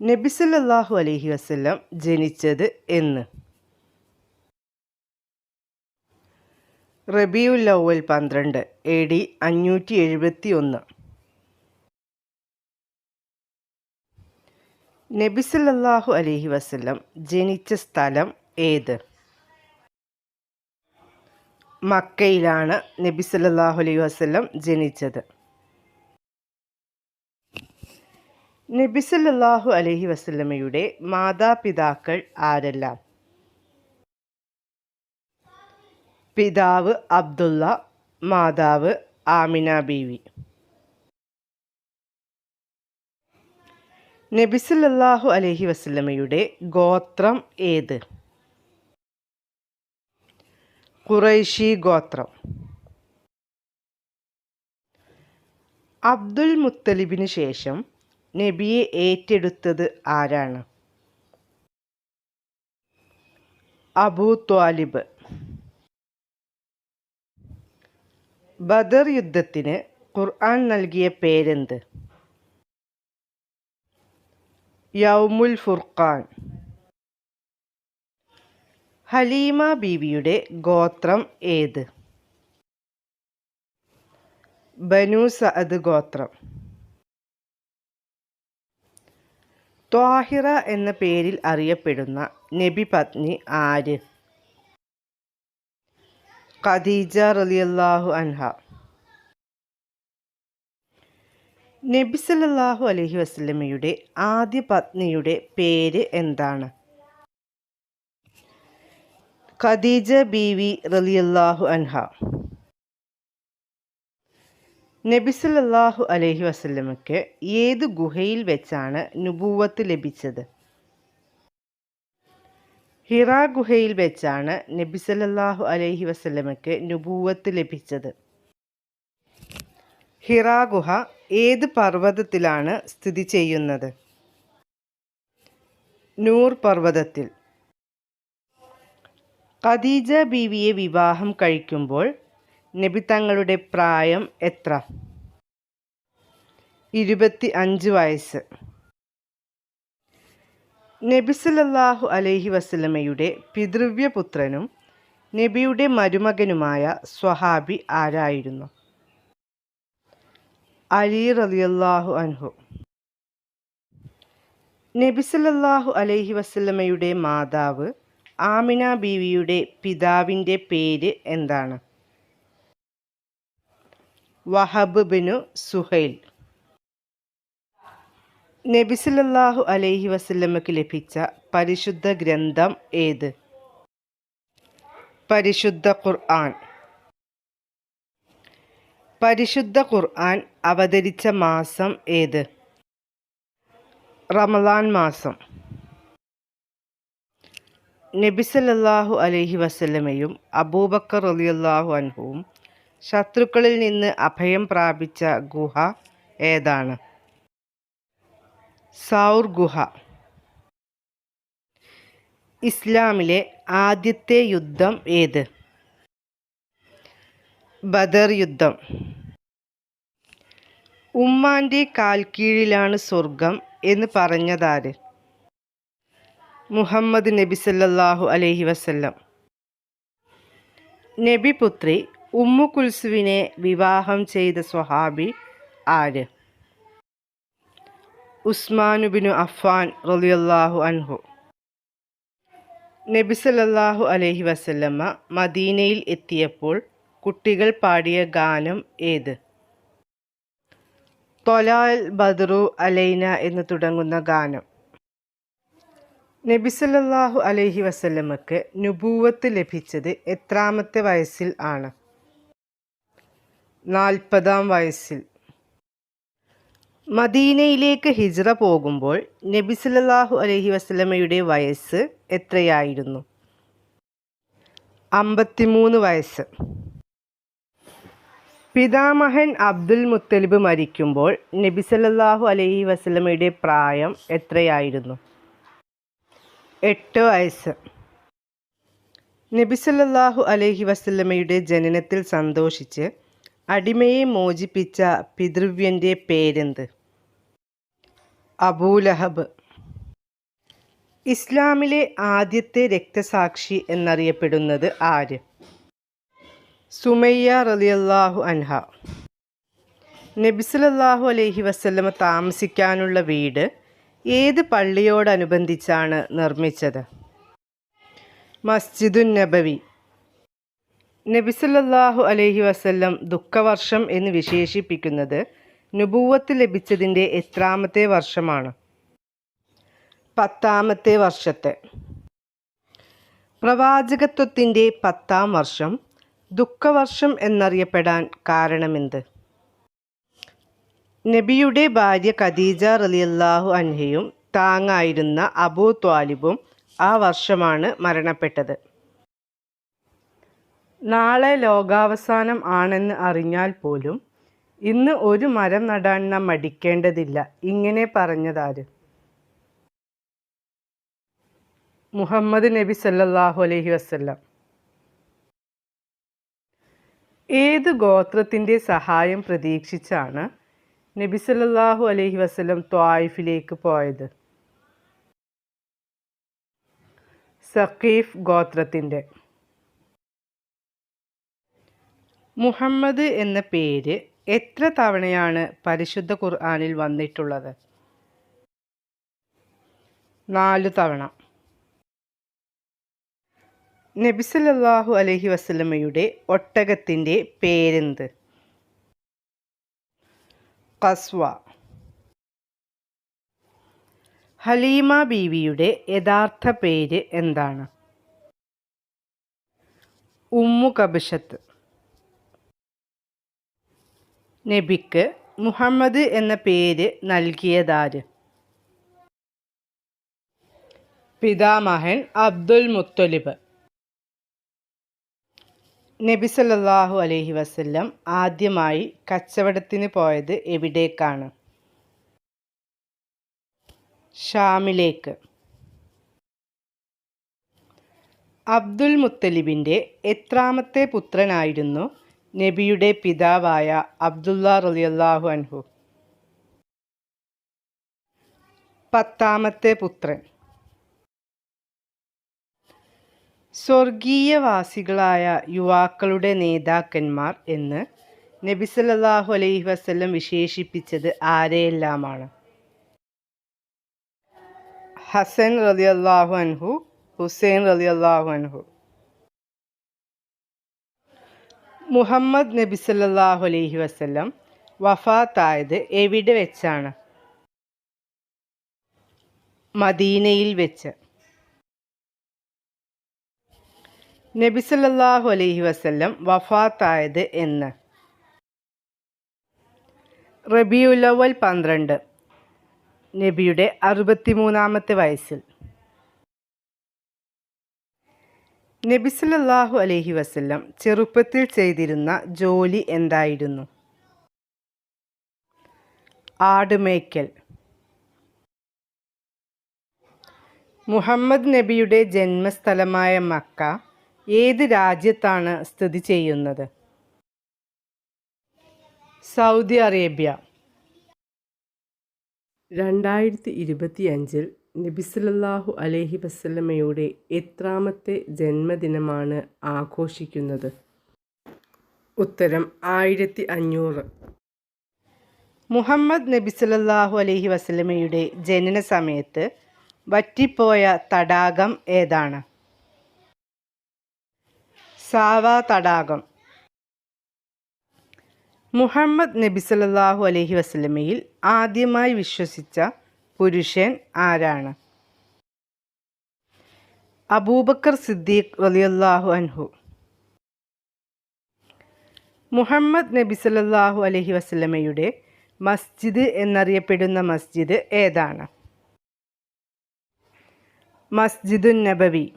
നബിസല്ലാഹു അലഹി വസ്ല്ലാം ജനിച്ചത് എന്ന്. റബിയുൽ അവൽ പന്ത്രണ്ട് എ ഡി അഞ്ഞൂറ്റി എഴുപത്തി ഒന്ന് നബിസല്ലാഹു അലഹി വസ്ല്ലാം ജനിച്ച സ്ഥലം ഏത്? മക്കയിലാണ് നബി സല്ലല്ലാഹു അലൈഹി വസല്ലം ജനിച്ചത്. നബി അലഹി വസല്ലമയുടെ മാതാപിതാക്കൾ ആരെല്ലാം? പിതാവ് അബ്ദുള്ള മാതാവ് ആമിന ബീവി. നബിസല്ലാഹു അലഹി വസല്ലമയുടെ ഗോത്രം ഏത്? ഖുറൈശി ഗോത്രം. അബ്ദുൽ മുത്തലിബിന് ശേഷം നബിയെ ഏറ്റെടുത്തത് ആരാണ്? അബൂ ത്വാലിബ്. ബദർ യുദ്ധത്തിന് ഖുർആൻ നൽകിയ പേരെന്ത്? യൗമുൽ ഫുർഖാൻ. ഹലീമ ബീവിയുടെ ഗോത്രം ഏത്? ബനു സഅദ് ഗോത്രം. ത്വാഹിറ എന്ന പേരിൽ അറിയപ്പെടുന്ന നബി പത്നി ആര് ഖദീജ റലിയല്ലാഹു അൻഹ. നബി സല്ലല്ലാഹു അലൈഹി വസല്ലമയുടെ ആദ്യ പത്നിയുടെ പേര് എന്താണ്? ഖദീജ ബീവി റലിയല്ലാഹു അൻഹ. നബി അലഹി വസല്ലമയ്ക്ക് ഏത് ഗുഹയിൽ വെച്ചാണ് നുബൂവത്ത് ലഭിച്ചത്? ഹിറ ഗുഹയിൽ വെച്ചാണ് നബി അലഹി അലൈഹി വസല്ലമയ്ക്ക് നുബൂവത്ത് ലഭിച്ചത്. ഹിറ ഗുഹ ഏത് പർവതത്തിലാണ് സ്ഥിതി ചെയ്യുന്നത്? നൂർ പർവതത്തിൽ. ഖദീജ ബീവിയെ വിവാഹം കഴിക്കുമ്പോൾ നബി തങ്ങളുടെ പ്രായം എത്ര? ഇരുപത്തി അഞ്ച് വയസ്സ്. നബിസുലല്ലാഹു അലൈഹി വസല്ലമയുടെ പിതൃവ്യപുത്രനും നബിയുടെ മരുമകനുമായ സ്വഹാബി ആരായിരുന്നു? അലി റളിയല്ലാഹു അൻഹു. നബിസുലല്ലാഹു അലൈഹി വസല്ലമയുടെ മാതാവ് ആമിന ബീവിയുടെ പിതാവിന്റെ പേര് എന്താണ്? വഹബ് ബിനു സുഹൈൽ. നബിസുലല്ലാഹു അലൈഹി വസല്ലമക്ക് ലഭിച്ച പരിശുദ്ധ ഗ്രന്ഥം ഏത്? പരിശുദ്ധ ഖുർആൻ. പരിശുദ്ധ ഖുർആൻ അവതരിച്ച മാസം ഏത്? റമദാൻ മാസം. നബിസല്ലാഹു അലഹി വസല്ലമയും അബൂബക്കർ റളിയല്ലാഹു അൻഹുവും ശത്രുക്കളിൽ നിന്ന് അഭയം പ്രാപിച്ച ഗുഹ ഏതാണ്? സൗർ ഗുഹ. ഇസ്ലാമിലെ ആദ്യത്തെ യുദ്ധം ഏത്? ബദർ യുദ്ധം. ഉമ്മാന്റെ കാൽക്കീഴിലാണ് സ്വർഗം എന്ന് പറഞ്ഞതാര്? മുഹമ്മദ് നബി സല്ലല്ലാഹു അലൈഹി വസല്ലം. നബി പുത്രി ഉമ്മു കുൽസുവിനെ വിവാഹം ചെയ്ത സ്വഹാബി ആര്? ഉസ്മാനുബിനു അഫ്ഫാൻ റലിയല്ലാഹു അൻഹു. നബിസലല്ലാഹു അലഹി വസല്ലമ്മ മദീനയിൽ എത്തിയപ്പോൾ കുട്ടികൾ പാടിയ ഗാനം ഏത്? തൊലാൽ ബദ്രു അലൈന എന്ന് തുടങ്ങുന്ന ഗാനം. നബിസല്ലാഹു അലഹി വസല്ലമ്മക്ക് നുബൂവത്ത് ലഭിച്ചത് എത്രാമത്തെ വയസ്സിൽ ആണ്? നാൽപ്പതാം വയസ്സിൽ. മദീനയിലേക്ക് ഹിജ്റ പോകുമ്പോൾ നബി സല്ലല്ലാഹു അലൈഹി വസല്ലമയുടെ വയസ്സ് എത്രയായിരുന്നു? അമ്പത്തിമൂന്ന് വയസ്സ്. പിതാമഹൻ അബ്ദുൽ മുത്തലിബ് മരിക്കുമ്പോൾ നബി സല്ലല്ലാഹു അലൈഹി വസല്ലമയുടെ പ്രായം എത്രയായിരുന്നു? എട്ട് വയസ്സ്. നബി സല്ലല്ലാഹു അലൈഹി വസല്ലമയുടെ ജനനത്തിൽ സന്തോഷിച്ച് അടിമയെ മോചിപ്പിച്ച പിതൃവ്യന്റെ പേരെന്ത്? അബൂലഹബ്. ഇസ്ലാമിലെ ആദ്യത്തെ രക്തസാക്ഷി എന്നറിയപ്പെടുന്നത് ആര്? സുമയ്യ റളിയല്ലാഹു അൻഹ. നബിസലല്ലാഹു അലൈഹി വസല്ലമ താമസിക്കാനുള്ള വീട് ഏത് പള്ളിയോടനുബന്ധിച്ചാണ് നിർമ്മിച്ചത്? മസ്ജിദുൻ നബവി. നബിസലല്ലാഹു അലൈഹി വസല്ലം ദുഃഖവർഷം എന്ന് വിശേഷിപ്പിക്കുന്നത് നുപൂവത്ത് ലഭിച്ചതിന്റെ എത്രാമത്തെ വർഷമാണ്. പത്താമത്തെ വർഷത്തെ. പ്രവാചകത്വത്തിന്റെ പത്താം വർഷം ദുഃഖവർഷം എന്നറിയപ്പെടാൻ കാരണമെന്ത്? നബിയുടെ ഭാര്യ ഖദീജ റളിയല്ലാഹു അൻഹയും താങ്ങായിരുന്ന അബൂ ത്വാലിബും ആ വർഷമാണ് മരണപ്പെട്ടത്. നാളെ ലോകാവസാനം ആണെന്ന് അറിഞ്ഞാൽ പോലും ഇന്ന് ഒരു മരം നടാൻ നാം മടിക്കേണ്ടതില്ല. ഇങ്ങനെ പറഞ്ഞതാര്? മുഹമ്മദ് നബി സല്ലല്ലാഹു അലൈഹി വസല്ലം. ഏത് ഗോത്രത്തിന്റെ സഹായം പ്രതീക്ഷിച്ചാണ് നബി സല്ലല്ലാഹു അലൈഹി വസല്ലം ത്വായിഫിലേക്ക് പോയത്? സഖീഫ് ഗോത്രത്തിന്റെ. മുഹമ്മദ് എന്ന പേര് എത്ര തവണയാണ് പരിശുദ്ധ ഖുർആാനിൽ വന്നിട്ടുള്ളത്? നാലു തവണ. നബിസലല്ലാഹു അലഹി വസ്ലമയുടെ ഒട്ടകത്തിന്റെ പേരെന്ത്? കസ്വ. ഹലീമ ബീവിയുടെ യഥാർത്ഥ പേര് എന്താണ്? ഉമ്മു കബിഷത്ത് നബിക്ക് മുഹമ്മദ് എന്ന പേര് നൽകിയതാര്? പിതാമഹൻ അബ്ദുൽ മുത്തലിബ്. നബി സല്ലാഹു അലൈഹി വസല്ലം ആദ്യമായി കച്ചവടത്തിന് പോയത് എവിടേക്കാണ്? ഷാമിലേക്ക്. അബ്ദുൽ മുത്തലിബിന്റെ എത്രാമത്തെ പുത്രനായിരുന്നു നബിയുടെ പിതാവായ അബ്ദുല്ല റളിയല്ലാഹു അൻഹു. പത്താമത്തെ പുത്രൻ. സ്വർഗീയവാസികളായ യുവാക്കളുടെ നേതാക്കന്മാർ എന്ന് നബി സല്ലല്ലാഹു അലൈഹി വസല്ലം വിശേഷിപ്പിച്ചത് ആരെയെല്ലാമാണ് ഹസൻ റളിയല്ലാഹു അൻഹു ഹുസൈൻ റളിയല്ലാഹു അൻഹു. മുഹമ്മദ് നബി സല്ലാഹു അലൈഹി വസല്ലം വഫാത്തായത് എവിടെ വെച്ചാണ്? മദീനയിൽ വെച്ച്. നബി സല്ലാഹു അലൈഹി വസ്ല്ലം വഫാത്തായത് എന്ന്. റബിയുലവൽ പന്ത്രണ്ട്. നബിയുടെ അറുപത്തിമൂന്നാമത്തെ വയസ്സിൽ. നബി അലഹി അലൈഹി വസല്ലം ചെറുപ്പത്തിൽ ചെയ്തിരുന്ന ജോലി എന്തായിരുന്നു? ആടുമേക്കൽ മുഹമ്മദ് നബിയുടെ ജന്മസ്ഥലമായ മക്ക ഏത് രാജ്യത്താണ് സ്ഥിതി ചെയ്യുന്നത്? Saudi Arabia. രണ്ടായിരത്തി ഇരുപത്തിയഞ്ചിൽ നബിസലല്ലാഹു അലൈഹി വസല്ലമയുടെ എത്രാമത്തെ ജന്മദിനമാണ് ആഘോഷിക്കുന്നത്? ഉത്തരം ആയിരത്തി അഞ്ഞൂറ് മുഹമ്മദ് നബി അലഹി വസല്ലമയുടെ ജനന സമയത്ത് വറ്റിപ്പോയ തടാകം ഏതാണ്? സാവ തടാകം. മുഹമ്മദ് നബി അലഹി വസല്ലമയിൽ ആദ്യമായി വിശ്വസിച്ച പുരുഷൻ ആരാണ്? അബൂബക്കർ സിദ്ദീഖ് റളിയല്ലാഹു അൻഹു. മുഹമ്മദ് നബി സല്ലാഹു അലഹി വസ്ലമയുടെ മസ്ജിദ് എന്നറിയപ്പെടുന്ന മസ്ജിദ് ഏതാണ്? മസ്ജിദുൻ നബവി.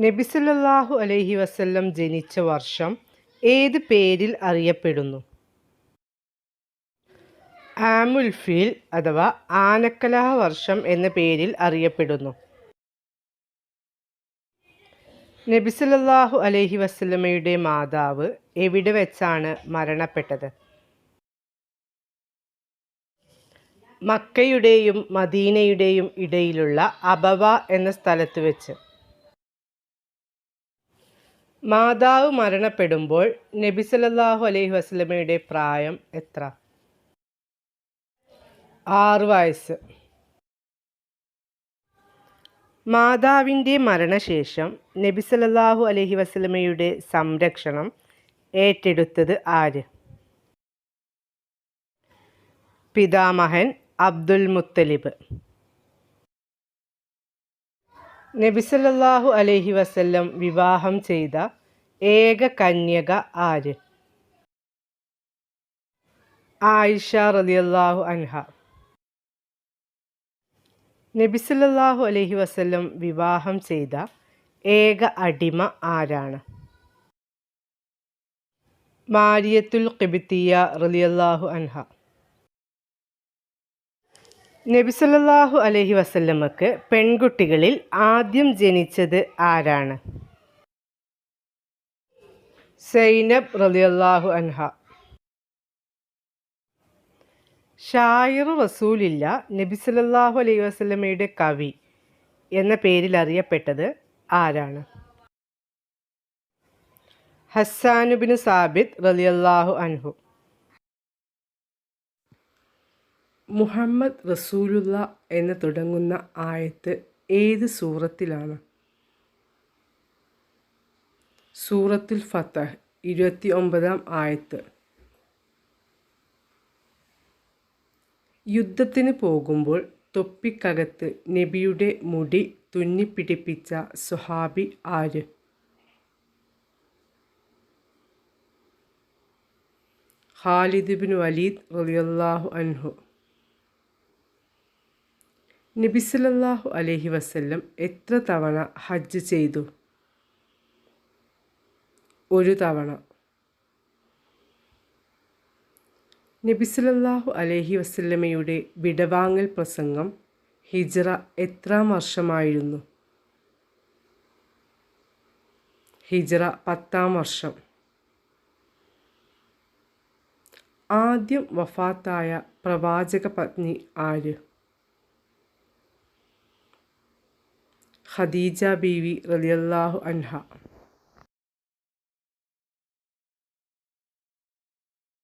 നബി സല്ലാഹു അലഹി വസ്ല്ലം ജനിച്ച വർഷം ഏത് പേരിൽ അറിയപ്പെടുന്നു? ആമുൽ ഫീൽ അഥവാ ആനക്കലഹ വർഷം എന്ന പേരിൽ അറിയപ്പെടുന്നു. നബിസലല്ലാഹു അലഹി വസ്ലമയുടെ മാതാവ് എവിടെ വെച്ചാണ് മരണപ്പെട്ടത്? മക്കയുടെയും മദീനയുടെയും ഇടയിലുള്ള അബവ എന്ന സ്ഥലത്ത് വെച്ച്. മാതാവ് മരണപ്പെടുമ്പോൾ നബിസലല്ലാഹു അലഹി വസല്ലമയുടെ പ്രായം എത്ര? ആറ് വയസ്സ്. മാതാവിന്റെ മരണശേഷം നബി സല്ലല്ലാഹു അലൈഹി വസല്ലമയുടെ സംരക്ഷണം ഏറ്റെടുത്തത് ആര്? പിതാമഹൻ അബ്ദുൽ മുത്തലിബ്. നബി സല്ലല്ലാഹു അലൈഹി വസല്ലം വിവാഹം ചെയ്ത ഏക കന്യക ആര്? ആയിഷ റളിയല്ലാഹു അൻഹ. നബി അലഹി വസല്ലം വിവാഹം ചെയ്ത ഏക അടിമ ആരാണ്? മാരിയത്തുൽ ഖിബ്തിയ റളിയല്ലാഹു അൻഹ. നബിസല്ലാഹു അലഹി വസല്ലമക്ക് പെൺകുട്ടികളിൽ ആദ്യം ജനിച്ചത് ആരാണ്? സൈനബ് റളിയല്ലാഹു അൻഹ. ഷായിറു റസൂലില്ല നബി സല്ലല്ലാഹു അലൈഹി വസ്ലമയുടെ കവി എന്ന പേരിൽ അറിയപ്പെട്ടത് ആരാണ്? ഹസ്സാനുബിന് സാബിദ് റളിയല്ലാഹു അൻഹു. മുഹമ്മദ് റസൂലുള്ള എന്ന് തുടങ്ങുന്ന ആയത്ത് ഏത് സൂറത്തിലാണ്? സൂറത്തുൽ ഫത്തഹ് ഇരുപത്തി ഒമ്പതാം ആയത്ത്. യുദ്ധത്തിന് പോകുമ്പോൾ തൊപ്പിക്കകത്ത് നബിയുടെ മുടി തുന്നിപ്പിടിപ്പിച്ച സുഹാബി ആര്? ഖാലിദ് ബിൻ വലീദ് റളിയല്ലാഹു അൻഹു. നബിസലല്ലാഹു അലൈഹി വസല്ലം എത്ര തവണ ഹജ്ജ് ചെയ്തു? ഒരു തവണ. നബി അലഹി അലൈഹി വസല്ലമയുടെ വിടവാങ്ങൽ പ്രസംഗം ഹിജ്റ എത്രാം വർഷമായിരുന്നു? ഹിജ്റ പത്താം വർഷം. ആദ്യം വഫാത്തായ പ്രവാചക പത്നി ആര്? ഖദീജ ബീവി റലിയല്ലാഹു അൻഹ.